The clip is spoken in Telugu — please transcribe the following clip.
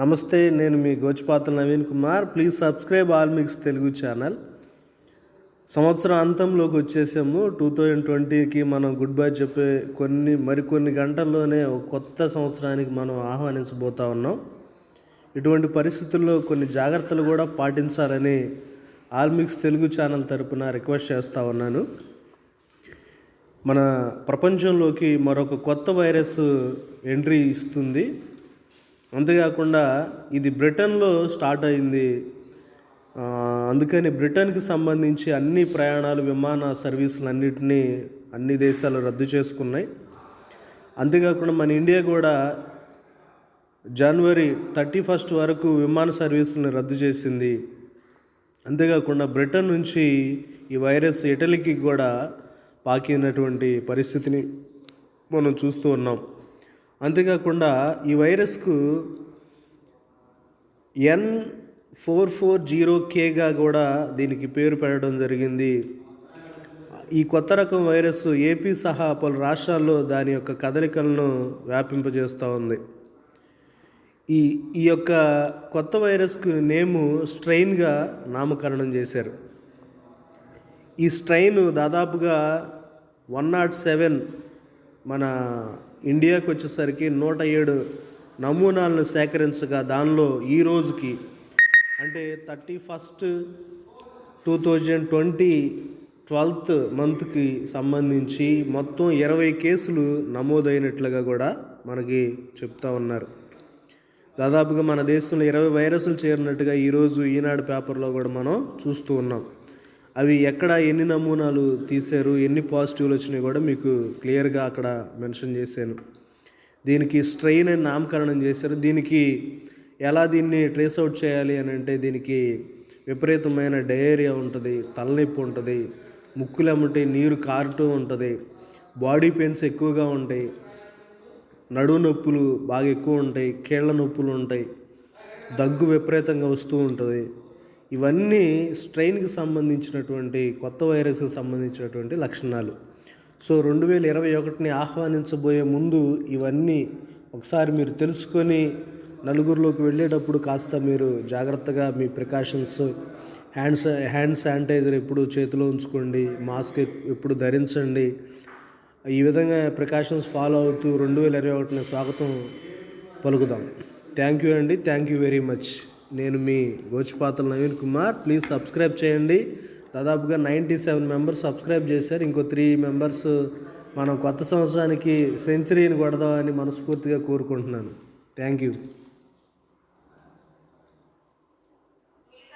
నమస్తే నేను మీ Gochipatra Naveen Kumar. Please subscribe all mix Telugu channel సంవత్సరం అంతంలోకి వచ్చేసాము. టూ థౌజండ్ ట్వంటీకి మనం గుడ్ బై చెప్పే కొన్ని మరికొన్ని గంటల్లోనే ఒక కొత్త సంవత్సరానికి మనం ఆహ్వానించబోతా ఉన్నాం. ఇటువంటి పరిస్థితుల్లో కొన్ని జాగ్రత్తలు కూడా పాటించాలని ఆల్మిక్స్ తెలుగు ఛానల్ తరపున రిక్వెస్ట్ చేస్తూ ఉన్నాను. మన ప్రపంచంలోకి మరొక కొత్త వైరస్ ఎంట్రీ ఇస్తుంది. అంతేకాకుండా ఇది బ్రిటన్లో స్టార్ట్ అయింది. అందుకని బ్రిటన్కి సంబంధించి అన్ని ప్రయాణాలు విమాన సర్వీసులన్నింటినీ అన్ని దేశాలు రద్దు చేసుకున్నాయి. అంతేకాకుండా మన ఇండియా కూడా జనవరి థర్టీ ఫస్ట్ వరకు విమాన సర్వీసులను రద్దు చేసింది. అంతేకాకుండా బ్రిటన్ నుంచి ఈ వైరస్ ఇటలీకి కూడా పాకినటువంటి పరిస్థితిని మనం చూస్తూ ఉన్నాం. అంతేకాకుండా ఈ వైరస్కు ఎన్ ఫోర్ ఫోర్ జీరో కేగా కూడా దీనికి పేరు పెట్టడం జరిగింది. ఈ కొత్త రకం వైరస్ ఏపీ సహా పలు రాష్ట్రాల్లో దాని యొక్క కదలికలను వ్యాపింపజేస్తూ ఉంది. ఈ ఈ యొక్క కొత్త వైరస్కు నేము స్ట్రెయిన్గా నామకరణం చేశారు. ఈ స్ట్రెయిన్ దాదాపుగా వన్ నాట్ సెవెన్ మన ఇండియాకి వచ్చేసరికి నూట ఏడు నమూనాలను సేకరించగా దానిలో ఈ రోజుకి అంటే thirty first two thousand twenty twelfth మంత్కి సంబంధించి మొత్తం ఇరవై కేసులు నమోదైనట్లుగా కూడా మనకి చెప్తా ఉన్నారు. దాదాపుగా మన దేశంలో ఇరవై వైరస్లు చేరినట్టుగా ఈరోజు ఈనాడు పేపర్లో కూడా మనం చూస్తూ ఉన్నాం. అవి ఎక్కడ ఎన్ని నమూనాలు తీశారు ఎన్ని పాజిటివ్లు వచ్చినాయి కూడా మీకు క్లియర్గా అక్కడ మెన్షన్ చేశాను. దీనికి స్ట్రెయిన్ అని నామకరణం చేశారు. దీనికి ఎలా దీన్ని ట్రేస్ అవుట్ చేయాలి అని అంటే దీనికి విపరీతమైన డయేరియా ఉంటుంది తలనొప్పి ఉంటుంది ముక్కులమ్మటి నీరు కారుతూ ఉంటుంది బాడీ పెయిన్స్ ఎక్కువగా ఉంటాయి నడువు నొప్పులు బాగా ఎక్కువ ఉంటాయి కీళ్ళ నొప్పులు ఉంటాయి దగ్గు విపరీతంగా వస్తూ ఉంటుంది. ఇవన్నీ స్ట్రెయిన్కి సంబంధించినటువంటి కొత్త వైరస్కి సంబంధించినటువంటి లక్షణాలు. సో రెండు వేల ఇరవై ఒకటిని ఆహ్వానించబోయే ముందు ఇవన్నీ ఒకసారి మీరు తెలుసుకొని నలుగురిలోకి వెళ్ళేటప్పుడు కాస్త మీరు జాగ్రత్తగా మీ ప్రికాషన్స్ హ్యాండ్స్ హ్యాండ్ శానిటైజర్ ఎప్పుడు చేతిలో ఉంచుకోండి మాస్క్ ఎప్పుడు ధరించండి. ఈ విధంగా ప్రికాషన్స్ ఫాలో అవుతూ రెండు వేల ఇరవై ఒకటిని స్వాగతం పలుకుదాం. థ్యాంక్ యూ అండి. Thank you very much. నేను మీ గోచిపాతల నవీన్ కుమార్. ప్లీజ్ సబ్స్క్రైబ్ చేయండి. దాదాపుగా నైంటీ సెవెన్ మెంబర్స్ సబ్స్క్రైబ్ చేశారు. ఇంకో త్రీ మెంబర్స్ మనం కొత్త సంవత్సరానికి సెంచరీని కొడదామని మనస్ఫూర్తిగా కోరుకుంటున్నాను. Thank you